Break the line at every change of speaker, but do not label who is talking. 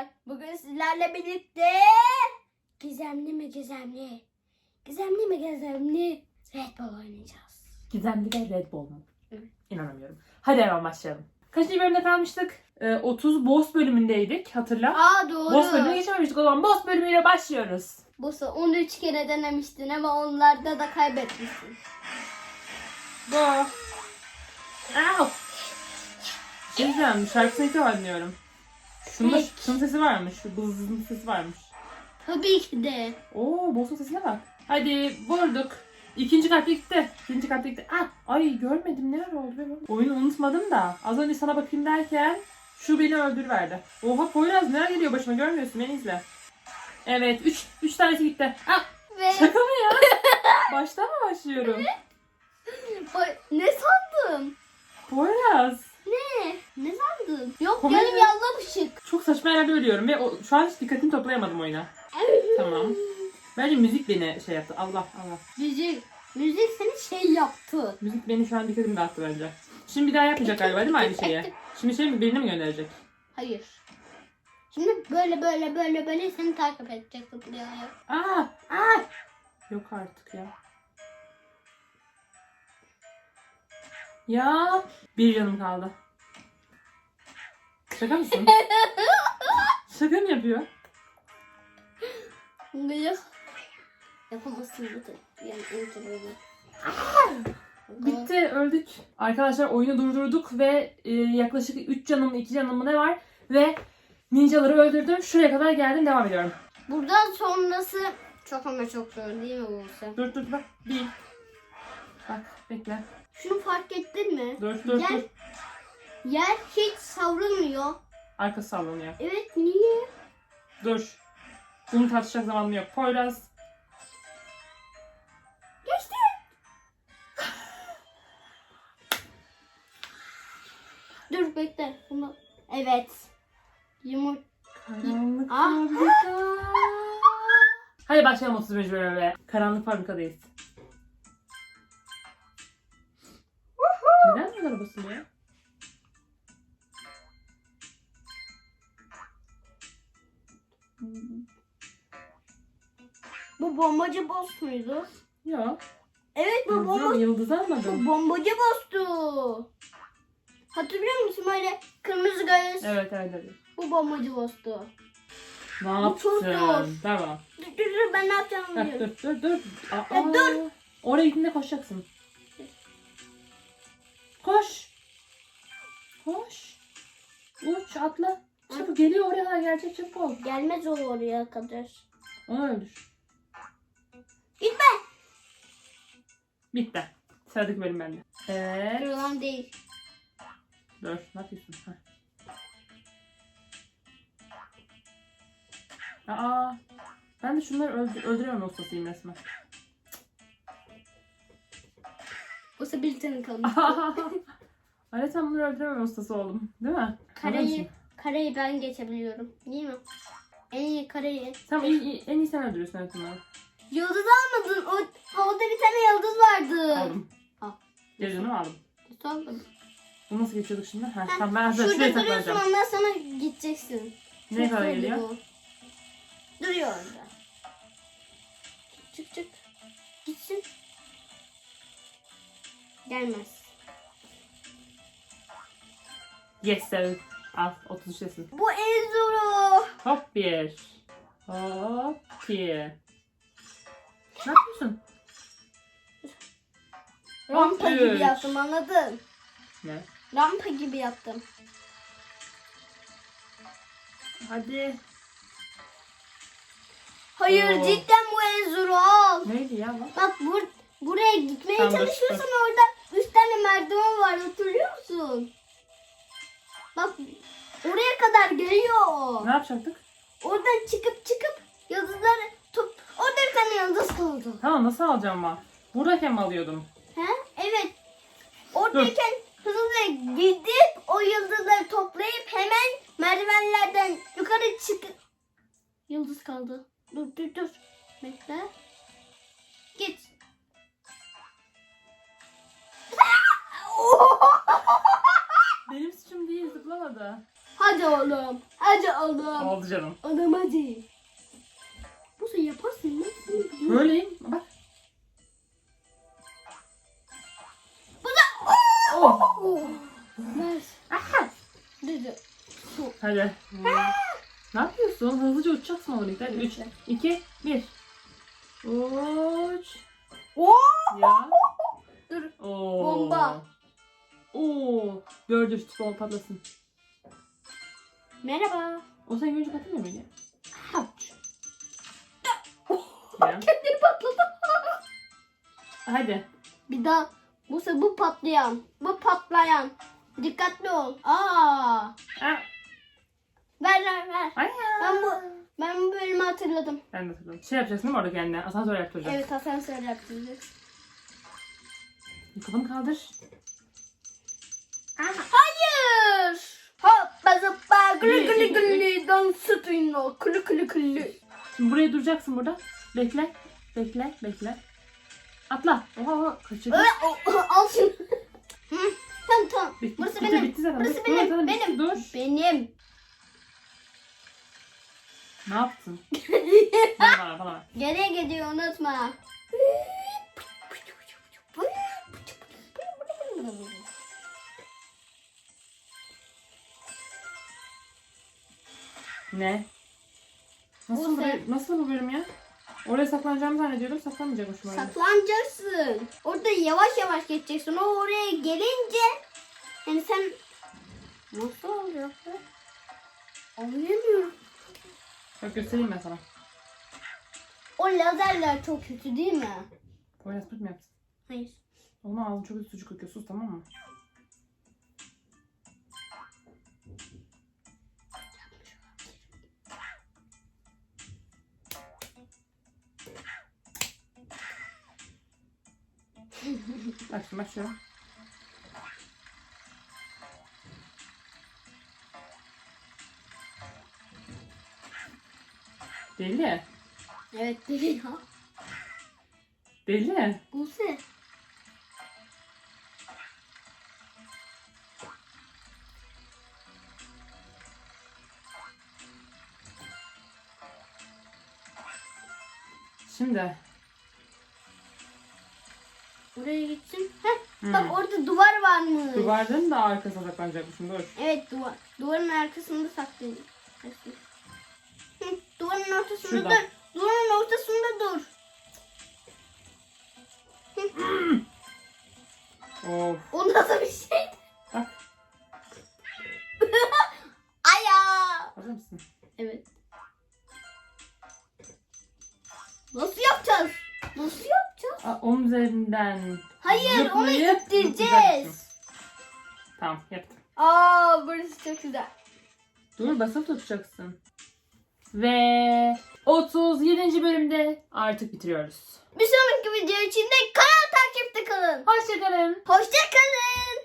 arkadaşlar. Bugün sizlerle birlikte gizemli mi gizemli? Gizemli mi gizemli? Red Bull oynayacağız.
Gizemli ve Red Bull mu?
Evet.
İnanamıyorum. Hadi hemen başlayalım. Kaçıncı bölümde kalmıştık? Ee, 30 boss bölümündeydik hatırla.
Aa doğru.
Boss bölümüne geçememiştik o zaman boss bölümüyle başlıyoruz.
Boss'u 13 kere denemiştin ama onlarda da kaybetmişsin.
Go. Ow. Diyeceğim şarkısını ilk defa dinliyorum. Şunun,
Peki.
şunun sesi varmış. Şu bızızın sesi varmış.
Tabii ki de.
Oo boss'un sesine bak. Hadi vurduk. İkinci kat gitti. İkinci kat gitti. Ah, ay görmedim ne ara oldu be bu? Oyunu unutmadım da. Az önce sana bakayım derken şu beni öldürüverdi. Oha Poyraz neler geliyor başıma görmüyorsun beni izle. Evet 3 üç tanesi gitti. Ah
Ve
şaka mı ya? Baştan mı başlıyorum?
Ay, ne sandın?
Poyraz.
Ne? Ne sandın? Yok
Komedi-
canım yallamışık.
Çok saçma yerlerde ölüyorum ve o, şu an hiç dikkatimi toplayamadım oyuna. Tamam. Bence müzik beni şey yaptı. Allah Allah.
Müzik, müzik seni şey yaptı.
Müzik beni şu an dikkatimi dağıttı bence. Şimdi bir daha yapmayacak galiba değil mi aynı şeyi? Şimdi şey mi birini mi gönderecek?
Hayır. Şimdi böyle böyle böyle böyle seni takip edecek.
Aa! Aa! Yok artık ya. Ya bir canım kaldı. Şaka mısın? Şaka mı yapıyor?
Ne? Yapamazsın bu da. Yani öldürüyorum.
Bitti öldük. Arkadaşlar oyunu durdurduk ve e, yaklaşık 3 canım 2 canım mı ne var? Ve ninjaları öldürdüm. Şuraya kadar geldim devam ediyorum.
Buradan sonrası çok ama çok zor değil mi Buse?
Dur dur bak. Bir. Bak bekle.
Şunu fark ettin mi?
Dur dur
Yer,
dur.
yer hiç savrulmuyor.
Arka sallanıyor.
Evet niye?
Dur. Bunu tartışacak zamanım yok. Poyraz.
Geçti. Dur bekle. Bunu... Evet. Yumurta.
Karanlık
Ah.
fabrika. Hadi başlayalım 35 bölüme. Karanlık fabrikadayız. Neden bu kadar basılıyor?
Bu bombacı boss muydu?
Yok.
Evet bu bomba
Yıldız, yıldız
Bu
almadım.
bombacı boss'tu. Hatırlıyor musun böyle kırmızı göz?
Evet evet evet.
Bu bombacı boss'tu.
Ne
Bu çok
yaptın?
zor.
Tamam.
Dur dur dur ben ne yapacağımı
Bak,
biliyorum.
dur dur dur. Aa,
Ya dur.
Oraya gittiğinde koşacaksın. Koş. Koş. Uç atla. Çabuk geliyor oraya kadar gelecek çabuk ol.
Gelmez o oraya kadar.
Onu öldür.
Gitme.
Bitti. Sıradaki bölüm bende. Evet.
Kırılan değil.
Dur. Ne yapıyorsun? Heh. Aa. Ben de şunları öldür öldüremem ustasıyım resmen.
O sebiltenin kalmış.
Hayır sen bunları öldüremem ustası oldum. Değil mi? Mı?
kareyi ben geçebiliyorum. Değil mi? En iyi kareyi.
Sen iyi, iyi- en iyi sen öldürüyorsun evet bunları.
Yıldız almadın. O, orada bir tane yıldız vardı.
Aldım.
Al.
Mü aldım?
Aldım.
Bunu nasıl geçiyorduk şimdi? Heh,
Heh,
tamam ben.
Şurada
Şuraya
duruyorsun
saklanacağım.
ondan sonra gideceksin.
Ne
Çok
kadar
zordu
geliyor?
bu. Duruyor orada. Çık çık. Gitsin. Gelmez.
Yes seven. Al 33'tesin.
Bu en zoru.
Hop bir. Hop iki. Ne yapıyorsun?
Rampa
üç.
gibi yaptım anladın?
Ne?
Rampa gibi yaptım.
Hadi.
Hayır
Oo.
cidden bu en zoru al.
Neydi ya bu?
Bak bur buraya gitmeye
Tamam, dur,
çalışıyorsun orada üç tane merdiven var hatırlıyor musun? Bak oraya kadar geliyor.
Ne yapacaktık?
Oradan çıkıp çıkıp yıldızları top. Orada bir tane yıldız kaldı.
Tamam nasıl alacağım ben? Buradayken mi alıyordum?
He? Evet. Oradayken hızlıca gidip o yıldızları toplayıp hemen merdivenlerden yukarı çıkıp yıldız kaldı. Dur dur dur. Bekle. Hadi oğlum.
Oldu canım.
Oğlum hadi. Bu sen yaparsın. Nasıl?
Böyleyim. Bak.
Bu da.
Oh.
Oh. Ver.
Aha.
Dedi. Su.
Hadi. ne yapıyorsun? Hızlıca uçacaksın oğlum. 3, 2, 1. Uç.
Oo.
Ya.
Dur.
Oo.
Bomba.
Oo. Gördü futbol patlasın.
Merhaba.
O sen görünce patlamıyor muydu?
Haç.
Ya.
Kendini patladı.
Hadi.
Bir daha. Sefer bu patlayan. Bu patlayan. Dikkatli ol. Aa.
Ah.
Ver ver ver.
Ay ya.
Ben bu ben bu bölümü hatırladım.
Ben de hatırladım. Şey yapacaksın değil mi orada kendine? Asansör yaptıracağım.
Evet asansör yaptıracağız.
Kafanı kaldır.
Hayır. Hoppa zıppa gülü gülü gülü dansı tuyno külü külü külü.
Şimdi buraya duracaksın burada. Bekle. Bekle. Bekle. Atla. Oha oha. Kaçırdın.
Al şunu. Tamam tamam.
Bitti,
Burası
bitti,
benim.
bitti zaten.
Burası
Dur,
benim.
zaten bitti.
benim.
Dur.
Benim.
Ne yaptın? bana bana bana.
gidiyor unutma.
Ne? Nasıl,
Bu
bu, nasıl bu bölüm ya? Oraya saklanacağımı zannediyordum. Saklanmayacakmışım oraya.
Saklanacaksın. Orada yavaş yavaş geçeceksin. O oraya gelince yani sen nasıl olacak? be? Anlayamıyorum.
Bak göstereyim ben sana.
O lazerler çok kötü değil mi?
Poyraz pırt mı yaptın?
Hayır.
Oğlum ağzın çok kötü sucuk kokuyor. Sus tamam mı? Bak şöyle. Deli.
Evet değil ya.
Deli.
Buse.
Şimdi.
Oraya gitsin. Heh,
Hmm.
bak orada duvar varmış.
Duvardan da arkasına saklanacakmışım. Dur.
Evet duvar. Duvarın arkasında saklanıyor. Hı, Duvarın ortasında
Şurada.
dur. Duvarın ortasında dur.
Of.
O nasıl bir şey?
Bak.
Aya.
Hazır mısın?
Evet.
Onun üzerinden.
Hayır onu
zıplayıp
ittireceğiz.
zıplayacaksın. Tamam yaptım.
Aa burası çok güzel.
Dur basıp tutacaksın. Ve 37. bölümde artık bitiriyoruz.
Bir sonraki video için de kanal takipte kalın.
Hoşçakalın.
Hoşça kalın.